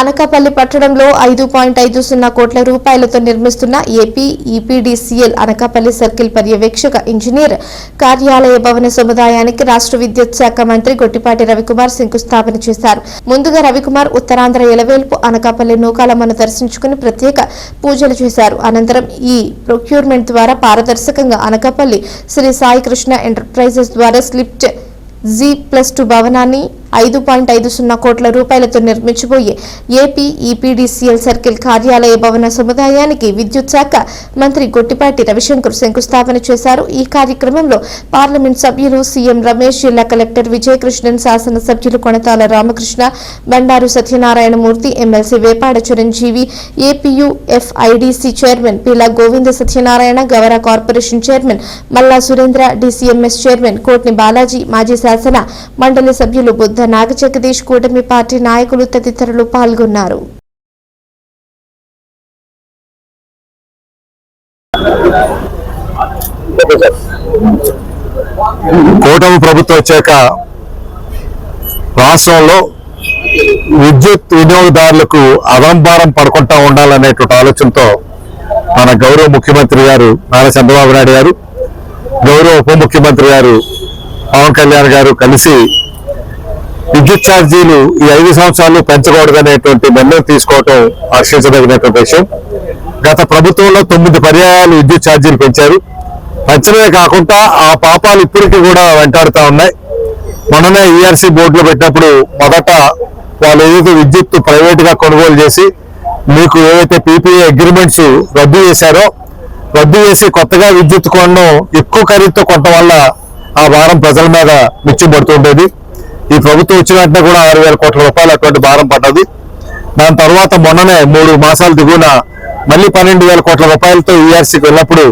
అనకాపల్లి పట్టణంలో ఐదు పాయింట్ ఐదు సున్నా కోట్ల రూపాయలతో నిర్మిస్తున్న ఏపీ ఈపీడీసీఎల్ అనకాపల్లి సర్కిల్ పర్యవేక్షక ఇంజనీర్ కార్యాలయ భవన సముదాయానికి రాష్ట్ర విద్యుత్ శాఖ మంత్రి గొట్టిపాటి రవికుమార్ శంకుస్థాపన చేశారు. ముందుగా రవికుమార్ ఉత్తరాంధ్ర ఎలవేల్పు అనకాపల్లి నూకాలమ్మను దర్శించుకుని ప్రత్యేక పూజలు చేశారు. అనంతరం ఈ ప్రొక్యూర్మెంట్ ద్వారా పారదర్శకంగా అనకాపల్లి శ్రీ సాయికృష్ణ ఎంటర్ప్రైజెస్ ద్వారా స్లిప్ట్ జీ ప్లస్ టూ భవనాన్ని ఐదు పాయింట్ ఐదు సున్నా కోట్ల రూపాయలతో నిర్మించబోయే ఏపీ ఈపీడీసీఎల్ సర్కిల్ కార్యాలయ భవన సముదాయానికి విద్యుత్ శాఖ మంత్రి గొట్టిపాటి రవిశంకర్ శంకుస్థాపన చేశారు. ఈ కార్యక్రమంలో పార్లమెంట్ సభ్యులు సీఎం రమేష్ జిల్లా కలెక్టర్ విజయకృష్ణన్ శాసన సభ్యులు Konathala Ramakrishna Bandaru Satyanarayanamurthy MLC Vepada Chiranjeevi APUFIDC chairman Pila Govinda Satyanarayana Gavara corporation chairman Malla Surendra DCMS chairman Kotni Balaji మాజీ శాసన మండలి సభ్యులు బుద్ధ నాగజగదీష్ కూటమి పార్టీ నాయకులు తదితరులు పాల్గొన్నారు. కూటమి ప్రభుత్వం వచ్చాక రాష్ట్రంలో విద్యుత్ వినియోగదారులకు అదంబారం పడకుండా ఉండాలనేటువంటి ఆలోచనతో మన గౌరవ ముఖ్యమంత్రి గారు నారా చంద్రబాబు నాయుడు గారు గౌరవ ఉప ముఖ్యమంత్రి గారు పవన్ కళ్యాణ్ గారు కలిసి విద్యుత్ ఛార్జీలు ఈ ఐదు సంవత్సరాలు పెంచకూడదనేటువంటి నిర్ణయం తీసుకోవటం హర్షించదగినటువంటి విషయం. గత ప్రభుత్వంలో తొమ్మిది పర్యాయాలు విద్యుత్ ఛార్జీలు పెంచారు. పెంచడమే కాకుండా ఆ పాపాలు ఇప్పటికీ కూడా వెంటాడుతూ ఉన్నాయి. మొన్ననే ఈఆర్సీ బోర్డులో పెట్టినప్పుడు మొదట వాళ్ళు ఏదైతే విద్యుత్ ప్రైవేట్గా కొనుగోలు చేసి మీకు ఏవైతే పీపీఏ అగ్రిమెంట్స్ రద్దు చేశారో రద్దు చేసి కొత్తగా విద్యుత్ కొనడం ఎక్కువ ఖరీదుతో కొనడం వల్ల ఆ భారం ప్రజల మీద మిచ్చి పడుతుండేది ఈ ప్రభుత్వం వచ్చిన వెంటనే కూడా ఆరు వేల కోట్ల రూపాయలు అటువంటి భారం పడ్డది. దాని తర్వాత మొన్ననే మూడు మాసాల దిగున మళ్ళీ పన్నెండు వేల కోట్ల రూపాయలతో ఈఆర్సీకి వెళ్ళినప్పుడు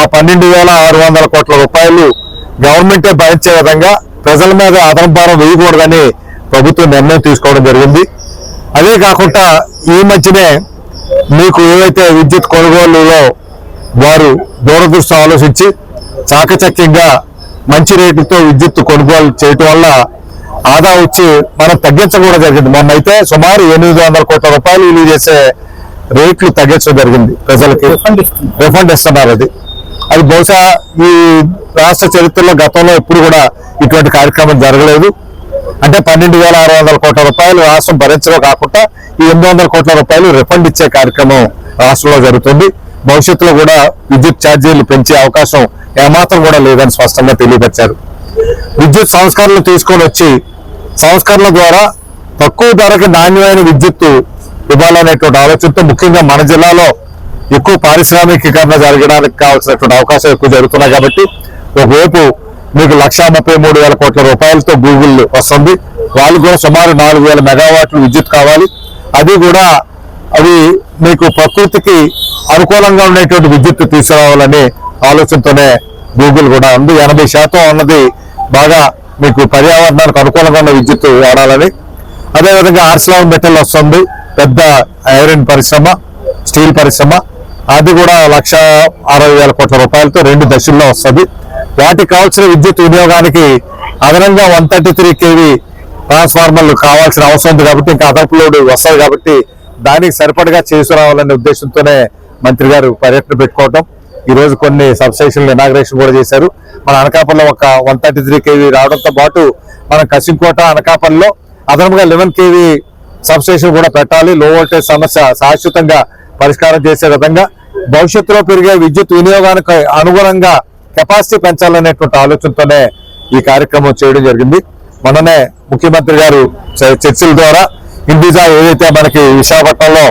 ఆ పన్నెండు వేల ఆరు వందల కోట్ల రూపాయలు గవర్నమెంటే భరించే విధంగా ప్రజల మీద అదనం భారం వేయకూడదని ప్రభుత్వం నిర్ణయం తీసుకోవడం జరిగింది. అదే కాకుండా ఈ మధ్యనే మీకు ఏవైతే విద్యుత్ కొనుగోలులో వారు దూరదృష్టి ఆలోచించి చాకచక్యంగా మంచి రేటుతో విద్యుత్ కొనుగోలు చేయటం వల్ల ఆదా వచ్చి మనం తగ్గించకూడదు జరిగింది. మొన్న అయితే సుమారు ఎనిమిది వందల కోట్ల రూపాయలు విలువ చేసే రేట్లు తగ్గించడం జరిగింది ప్రజలకి. రిఫండ్ ఇస్తున్నారు. అది. అది బహుశా ఈ రాష్ట్ర చరిత్రలో గతంలో ఎప్పుడు కూడా ఇటువంటి కార్యక్రమం జరగలేదు. అంటే పన్నెండు వేల ఆరు వందల కోట్ల రూపాయలు రాష్ట్రం భరించడం కాకుండా ఈ ఎనిమిది వందల కోట్ల రూపాయలు రిఫండ్ ఇచ్చే కార్యక్రమం రాష్ట్రంలో జరుగుతుంది. భవిష్యత్తులో కూడా విద్యుత్ ఛార్జీలు పెంచే అవకాశం ఏమాత్రం కూడా లేదని స్పష్టంగా తెలియపరిచారు. విద్యుత్ సంస్కరణలు తీసుకొని వచ్చి సంస్కరణల ద్వారా తక్కువ ధరకి నాణ్యమైన విద్యుత్తు ఇవ్వాలనేటువంటి ఆలోచనతో ముఖ్యంగా మన జిల్లాలో ఎక్కువ పారిశ్రామికీకరణ జరగడానికి కావాల్సినటువంటి అవకాశం ఎక్కువ జరుగుతున్నాయి కాబట్టి ఒకవైపు మీకు లక్షా ముప్పై మూడు వేల కోట్ల రూపాయలతో గూగుల్ వస్తుంది. వాళ్ళు కూడా సుమారు నాలుగు వేల మెగావాట్లు విద్యుత్ కావాలి. అది కూడా అవి మీకు ప్రకృతికి అనుకూలంగా ఉండేటువంటి విద్యుత్ తీసుకురావాలనే ఆలోచనతోనే గూగుల్ కూడా ఉంది. ఎనభై శాతం ఉన్నది బాగా మీకు పర్యావరణానికి అనుకూలంగా ఉన్న విద్యుత్ వాడాలని. అదేవిధంగా ఆర్స్లావ్ మెటల్ వస్తుంది. పెద్ద ఐరన్ పరిశ్రమ స్టీల్ పరిశ్రమ. అది కూడా లక్ష అరవై వేల కోట్ల రూపాయలతో రెండు దశల్లో వస్తుంది. వాటికి కావాల్సిన విద్యుత్ వినియోగానికి అదనంగా వన్ థర్టీ త్రీ కేవీ ట్రాన్స్ఫార్మర్లు కావాల్సిన అవసరం ఉంది కాబట్టి ఇంకా అదనపు లోడ్ వస్తుంది కాబట్టి దానికి సరిపడగా చేసుకురావాలనే ఉద్దేశంతోనే మంత్రి గారు పర్యటన పెట్టుకోవటం. ఈరోజు కొన్ని సబ్స్టేషన్లు ఇనాగ్రేషన్ కూడా చేశారు. మన అనకాపల్లిలో ఒక వన్ థర్టీ త్రీ కేవీ రావడంతో పాటు మన కసింకోట అనకాపల్లిలో అదనంగా లెవెన్ కేవీ సబ్స్టేషన్ కూడా పెట్టాలి. లో వోల్టేజ్ సమస్య శాశ్వతంగా పరిష్కారం చేసే విధంగా భవిష్యత్తులో పెరిగే విద్యుత్ వినియోగానికి అనుగుణంగా కెపాసిటీ పెంచాలనేటువంటి ఆలోచనతోనే ఈ కార్యక్రమం చేయడం జరిగింది. మొన్ననే ముఖ్యమంత్రి గారు చ- చర్చల ద్వారా ఇండిజా ఏదైతే మనకి విశాఖపట్నంలో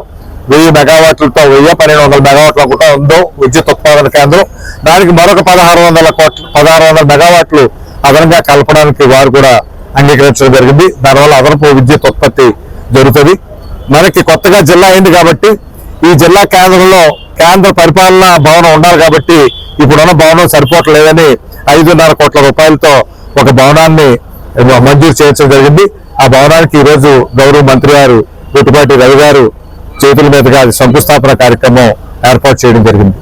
వెయ్యి మెగావాట్లతో వెయ్యి పన్నెండు వందల మెగావాట్ల కూడా ఉందో విద్యుత్ ఉత్పాదన కేంద్రం. దానికి మరొక పదహారు వందల కోట్లు పదహారు వందల మెగావాట్లు అదనంగా కలపడానికి వారు కూడా అంగీకరించడం జరిగింది. దానివల్ల అదనపు విద్యుత్ ఉత్పత్తి జరుగుతుంది. మనకి కొత్తగా జిల్లా అయింది కాబట్టి ఈ జిల్లా కేంద్రంలో కేంద్ర పరిపాలనా భవనం ఉండాలి కాబట్టి ఇప్పుడున్న భవనం సరిపోవట్లేదని ఐదున్నర కోట్ల రూపాయలతో ఒక భవనాన్ని మంజూరు చేయించడం జరిగింది. ఆ భవనానికి ఈ రోజు గౌరవ మంత్రి గారు గుట్టుపాటి రవి గారు చేతుల మీదుగా అది శంకుస్థాపన కార్యక్రమం ఏర్పాటు చేయడం జరిగింది.